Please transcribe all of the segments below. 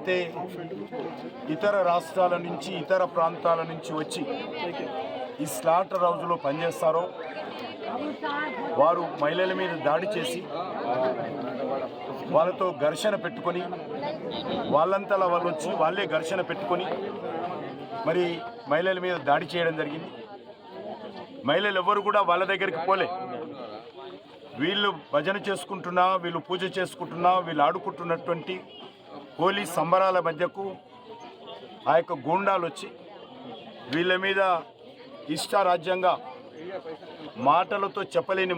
ఎవరైతే ఇతర రాష్ట్రాల నుంచి ఇతర ప్రాంతాల నుంచి వచ్చి ఈ స్లాటర్ హౌజ్లో పనిచేస్తారో వారు మహిళల మీద దాడి చేసి వాళ్ళతో ఘర్షణ పెట్టుకొని వాళ్ళంతలా వాళ్ళు వచ్చి వాళ్ళే ఘర్షణ పెట్టుకొని మరి మహిళల మీద దాడి చేయడం జరిగింది. మహిళలు ఎవ్వరు కూడా వాళ్ళ దగ్గరికి పోలే. వీళ్ళు భజన చేసుకుంటున్నా వీళ్ళు పూజ చేసుకుంటున్నా వీళ్ళు ఆడుకుంటున్నటువంటి హోలీ సంబరాల మధ్యకు ఆ యొక్క గూండాలు వచ్చి వీళ్ళ మీద ఇష్టారాజ్యంగా మాటలతో చెప్పలేని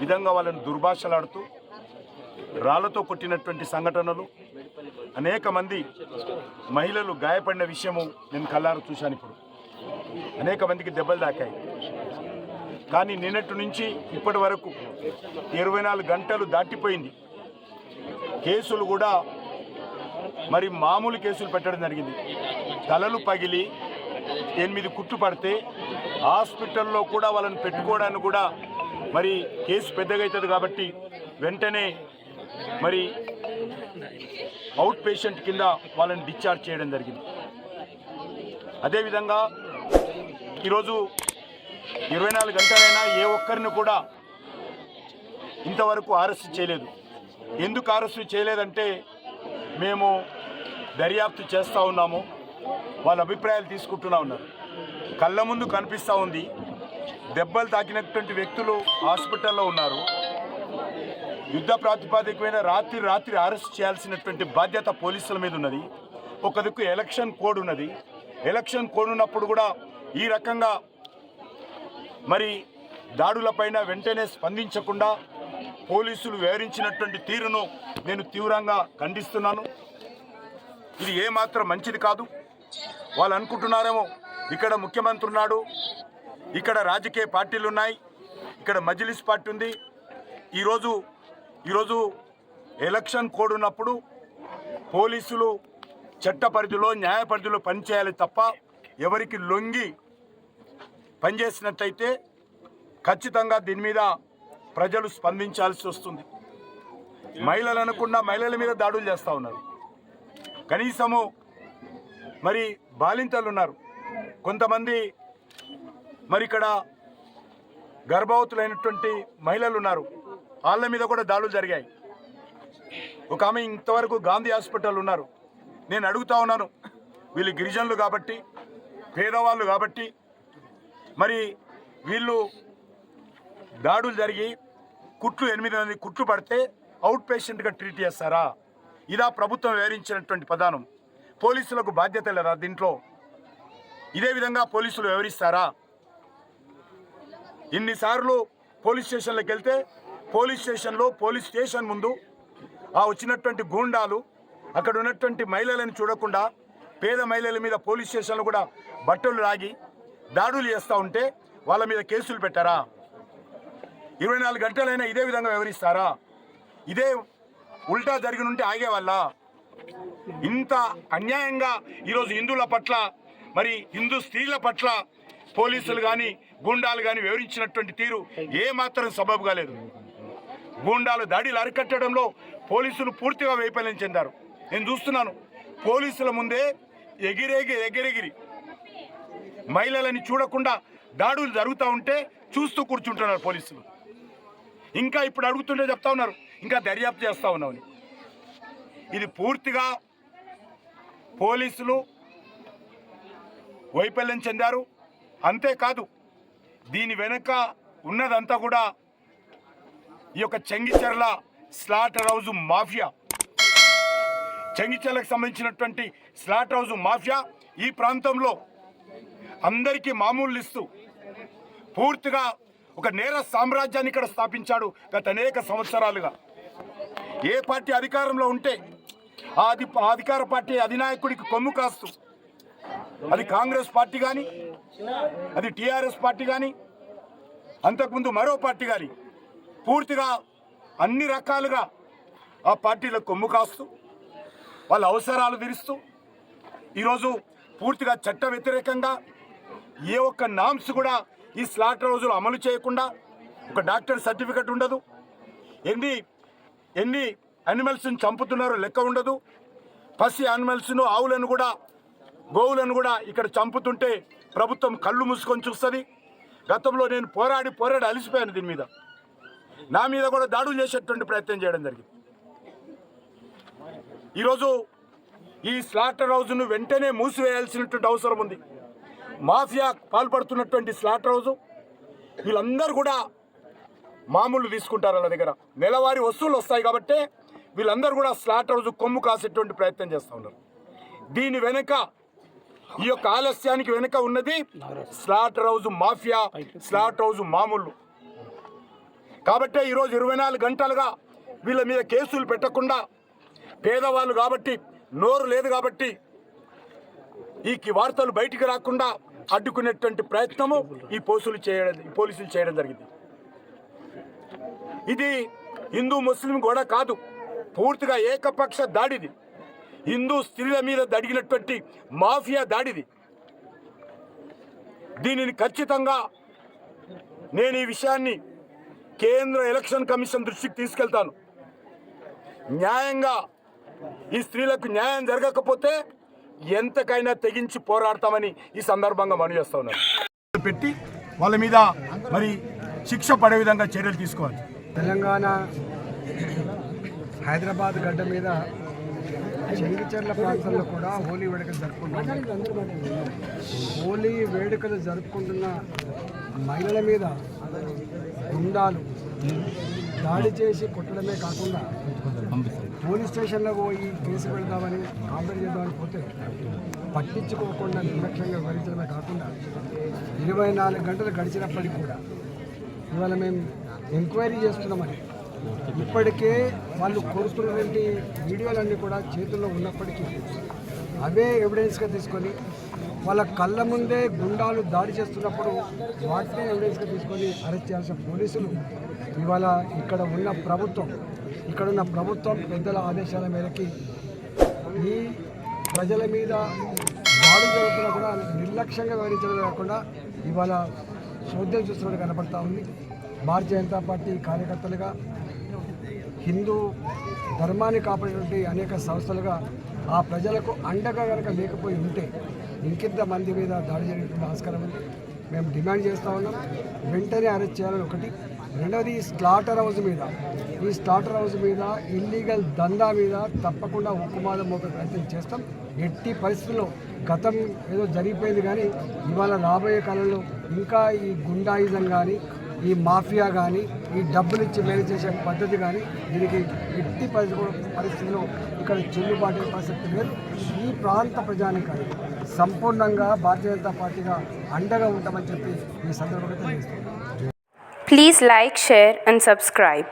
విధంగా వాళ్ళని దుర్భాషలాడుతూ రాళ్ళతో కొట్టినటువంటి సంఘటనలు అనేక మంది మహిళలు గాయపడిన విషయము నేను కళ్ళారు చూశాను ఇప్పుడు. అనేక మందికి దెబ్బలు తాకాయి. కానీ నిన్నటి నుంచి ఇప్పటి వరకు ఇరవై నాలుగు గంటలు దాటిపోయింది. కేసులు కూడా మరి మామూలు కేసులు పెట్టడం జరిగింది. తలలు పగిలి ఎనిమిది కుట్టు పడితే హాస్పిటల్లో కూడా వాళ్ళని పెట్టుకోవడానికి కూడా మరి కేసు పెద్దగా అవుతుంది కాబట్టి వెంటనే మరి అవుట్ పేషెంట్ కింద వాళ్ళని డిశ్చార్జ్ చేయడం జరిగింది. అదేవిధంగా ఈరోజు ఇరవై నాలుగు గంటలైనా ఏ ఒక్కరిని కూడా ఇంతవరకు అరెస్ట్ చేయలేదు. ఎందుకు అరెస్ట్ చేయలేదంటే మేము దర్యాప్తు చేస్తూ ఉన్నాము. వాళ్ళ అభిప్రాయాలు తీసుకుంటున్నా ఉన్నారు. కళ్ళ ముందు కనిపిస్తూ ఉంది. దెబ్బలు తాకినటువంటి వ్యక్తులు హాస్పిటల్లో ఉన్నారు. యుద్ధ ప్రాతిపాదికమైన రాత్రి రాత్రి అరెస్ట్ చేయాల్సినటువంటి బాధ్యత పోలీసుల మీద ఉన్నది. ఒక దిక్కు ఎలక్షన్ కోడ్ ఉన్నది. ఎలక్షన్ కోడ్ ఉన్నప్పుడు కూడా ఈ రకంగా మరి దాడులపైన వెంటనే స్పందించకుండా పోలీసులు వివరించినటువంటి తీరును నేను తీవ్రంగా ఖండిస్తున్నాను. ఇది ఏమాత్రం మంచిది కాదు. వాళ్ళు అనుకుంటున్నారేమో ఇక్కడ ముఖ్యమంత్రి ఉన్నాడు ఇక్కడ రాజకీయ పార్టీలు ఉన్నాయి ఇక్కడ మజిలిస్ పార్టీ ఉంది. ఈరోజు ఈరోజు ఎలక్షన్ కోడ్ ఉన్నప్పుడు పోలీసులు చట్ట పరిధిలో న్యాయ పరిధిలో పనిచేయాలి తప్ప ఎవరికి లొంగి పనిచేసినట్టయితే ఖచ్చితంగా దీని మీద ప్రజలు స్పందించాల్సి వస్తుంది. మహిళలు అనుకున్న మహిళల మీద దాడులు చేస్తూ ఉన్నారు. కనీసము మరి బాలింతలు ఉన్నారు. కొంతమంది మరి ఇక్కడ గర్భవతులైనటువంటి మహిళలు ఉన్నారు. వాళ్ళ మీద కూడా దాడులు జరిగాయి. ఒక ఆమె ఇంతవరకు గాంధీ హాస్పిటల్ ఉన్నారు. నేను అడుగుతా ఉన్నాను. వీళ్ళు గిరిజనులు కాబట్టి పేదవాళ్ళు కాబట్టి మరి వీళ్ళు దాడులు జరిగి కుట్లు ఎనిమిది మంది కుట్లు పడితే అవుట్ పేషెంట్గా ట్రీట్ చేస్తారా? ఇదా ప్రభుత్వం వివరించినటువంటి ప్రధానం పోలీసులకు బాధ్యత లేదా దీంట్లో? ఇదే విధంగా పోలీసులు వివరిస్తారా? ఇన్నిసార్లు పోలీస్ స్టేషన్లకు వెళ్తే పోలీస్ స్టేషన్లో పోలీస్ స్టేషన్ ముందు ఆ వచ్చినటువంటి గూండాలు అక్కడ ఉన్నటువంటి మహిళలను చూడకుండా పేద మహిళల మీద పోలీస్ స్టేషన్లో కూడా బట్టలు రాగి దాడులు చేస్తూ ఉంటే వాళ్ళ మీద కేసులు పెట్టారా? ఇరవై నాలుగు గంటలైనా ఇదే విధంగా వివరిస్తారా ఇదే ఉల్టా జరిగి ఉంటే ఆగేవాళ్ళ ఇంత అన్యాయంగా ఈరోజు హిందువుల పట్ల మరి హిందూ స్త్రీల పట్ల పోలీసులు కానీ గూండాలు కానీ వివరించినటువంటి తీరు ఏమాత్రం సబబు కాలేదు. గూండాలు దాడిలు అరికట్టడంలో పోలీసులు పూర్తిగా వైఫల్యం చెందారు. నేను చూస్తున్నాను పోలీసుల ముందే ఎగిరెగి ఎగిరెగిరి. మహిళలని చూడకుండా దాడులు జరుగుతూ ఉంటే చూస్తూ కూర్చుంటున్నారు పోలీసులు. ఇంకా ఇప్పుడు అడుగుతుంటే చెప్తా ఉన్నారు. ఇంకా దర్యాప్తు చేస్తా ఉన్నామని ఇది పూర్తిగా పోలీసులు వైఫల్యం చెందారు. అంతేకాదు దీని వెనుక ఉన్నదంతా కూడా ఈ యొక్క చెంగిచెర్ల స్లాటర్ హౌజ్ మాఫియా. చెంగిచెర్లకు సంబంధించినటువంటి స్లాటర్ హౌజ్ మాఫియా ఈ ప్రాంతంలో అందరికీ మామూలు ఇస్తూ పూర్తిగా ఒక నేర సామ్రాజ్యాన్ని ఇక్కడ స్థాపించాడు గత అనేక సంవత్సరాలుగా. ఏ పార్టీ అధికారంలో ఉంటే ఆ అధి అధికార పార్టీ అధినాయకుడికి కొమ్ము కాస్తూ అది కాంగ్రెస్ పార్టీ కానీ అది టీఆర్ఎస్ పార్టీ కానీ అంతకుముందు మరో పార్టీ కానీ పూర్తిగా అన్ని రకాలుగా ఆ పార్టీలకు కొమ్ము కాస్తూ వాళ్ళ అవసరాలు తీరుస్తూ ఈరోజు పూర్తిగా చట్ట వ్యతిరేకంగా ఏ ఒక్క నామ్స్ కూడా ఈ స్లాటర్ రోజులు అమలు చేయకుండా ఒక డాక్టర్ సర్టిఫికెట్ ఉండదు. ఎన్ని ఎన్ని అనిమల్స్ని చంపుతున్నారో లెక్క ఉండదు. పసి యానిమల్స్ను ఆవులను కూడా గోవులను కూడా ఇక్కడ చంపుతుంటే ప్రభుత్వం కళ్ళు మూసుకొని చూస్తుంది. గతంలో నేను పోరాడి పోరాడి అలిసిపోయాను దీని మీద. నా మీద కూడా దాడులు చేసేటువంటి ప్రయత్నం చేయడం జరిగింది. ఈరోజు ఈ స్లాటర్ హౌస్ను వెంటనే మూసివేయాల్సినటువంటి అవసరం ఉంది. మాఫియా పాల్పడుతున్నటువంటి స్లాట్ రోజు వీళ్ళందరూ కూడా మామూలు తీసుకుంటారు వాళ్ళ దగ్గర. నెలవారీ వస్తువులు వస్తాయి కాబట్టి వీళ్ళందరూ కూడా స్లాట్ రోజు కొమ్ము కాసేటువంటి ప్రయత్నం చేస్తూ ఉన్నారు. దీని వెనుక ఈ యొక్క ఆలస్యానికి వెనుక ఉన్నది స్లాట్ రోజు మాఫియా స్లాట్ రోజు మామూలు. కాబట్టే ఈరోజు ఇరవై నాలుగు గంటలుగా వీళ్ళ మీద కేసులు పెట్టకుండా పేదవాళ్ళు కాబట్టి నోరు లేదు కాబట్టి ఈ వార్తలు బయటికి రాకుండా అడ్డుకునేటువంటి ప్రయత్నము ఈ పోలీసులు చేయడం ఈ పోలీసులు చేయడం జరిగింది. ఇది హిందూ ముస్లిం కూడా కాదు. పూర్తిగా ఏకపక్ష దాడిది. హిందూ స్త్రీల మీద దడిగినటువంటి మాఫియా దాడిది. దీనిని ఖచ్చితంగా నేను ఈ విషయాన్ని కేంద్ర ఎలక్షన్ కమిషన్ దృష్టికి తీసుకెళ్తాను. న్యాయంగా ఈ స్త్రీలకు న్యాయం జరగకపోతే ఎంతకైనా తెగించి పోరాడతామని ఈ సందర్భంగా మనవి చేస్తా ఉన్నాను. పెట్టి వాళ్ళ మీద మరి శిక్ష పడే విధంగా చర్యలు తీసుకోవాలి. తెలంగాణ హైదరాబాద్ గడ్డ మీద చెంగిచెర్ల ప్రాంతంలో కూడా హోలీ వేడుకలు జరుపుకుంటున్నారు హోలీ వేడుకలు జరుపుకుంటున్న మహిళల మీద గుండాలు దాడి చేసి కొట్టడమే కాకుండా పోలీస్ స్టేషన్లో పోయి కేసు పెడదామని కాంప్లైంట్ చేద్దామని పోతే పట్టించుకోకుండా నిర్లక్ష్యంగా వివరించడమే కాకుండా ఇరవై నాలుగు గంటలు గడిచినప్పటికీ కూడా ఇవాళ మేము ఎంక్వైరీ చేస్తున్నామని ఇప్పటికే వాళ్ళు కోరుతున్నటువంటి వీడియోలన్నీ కూడా చేతుల్లో ఉన్నప్పటికీ అవే ఎవిడెన్స్గా తీసుకొని వాళ్ళ కళ్ళ ముందే గుండాలు దాడి చేస్తున్నప్పుడు వాటిని ఎవిడెన్స్గా తీసుకొని అరెస్ట్ చేయాల్సిన పోలీసులు ఇవాళ ఇక్కడ ఉన్న ప్రభుత్వం ఇక్కడ ఉన్న ప్రభుత్వం పెద్దల ఆదేశాల మేరకి ఈ ప్రజల మీద దాడి జరుగుతున్నా కూడా నిర్లక్ష్యంగా వివరించడం కాకుండా ఇవాళ చోద్యం చూస్తున్నట్టు కనపడతా ఉంది. భారతీయ జనతా పార్టీ కార్యకర్తలుగా హిందూ ధర్మాన్ని కాపాడేటువంటి అనేక సంస్థలుగా ఆ ప్రజలకు అండగా కనుక లేకపోయి ఉంటే ఇంకింత మంది మీద దాడి జరిగినటువంటి ఆస్కారం ఉంది. మేము డిమాండ్ చేస్తూ ఉన్నాం. వెంటనే అరెస్ట్ చేయాలని ఒకటి. రెండవది ఈ స్లాటర్ హౌస్ మీద ఈ స్లాటర్ హౌస్ మీద ఇల్లీగల్ దందా మీద తప్పకుండా ఉక్కుమాదం ఒక ప్రయత్నం చేస్తాం. ఎట్టి పరిస్థితుల్లో గతం ఏదో జరిగిపోయింది కానీ ఇవాళ రాబోయే కాలంలో ఇంకా ఈ గుండాయిజం కానీ ఈ మాఫియా కానీ ఈ డబ్బులు ఇచ్చి మేనేజ్ చేసే పద్ధతి కానీ దీనికి ఎట్టి పరిస్థితిలో ఇక్కడ చెల్లుబాటు పరిస్థితి లేదు ఈ ప్రాంత ప్రజానికాన్ని సంపూర్ణంగా భారతీయ జనతా పార్టీగా అండగా ఉంటామని చెప్పి ఈ సందర్భంగా please like share and subscribe.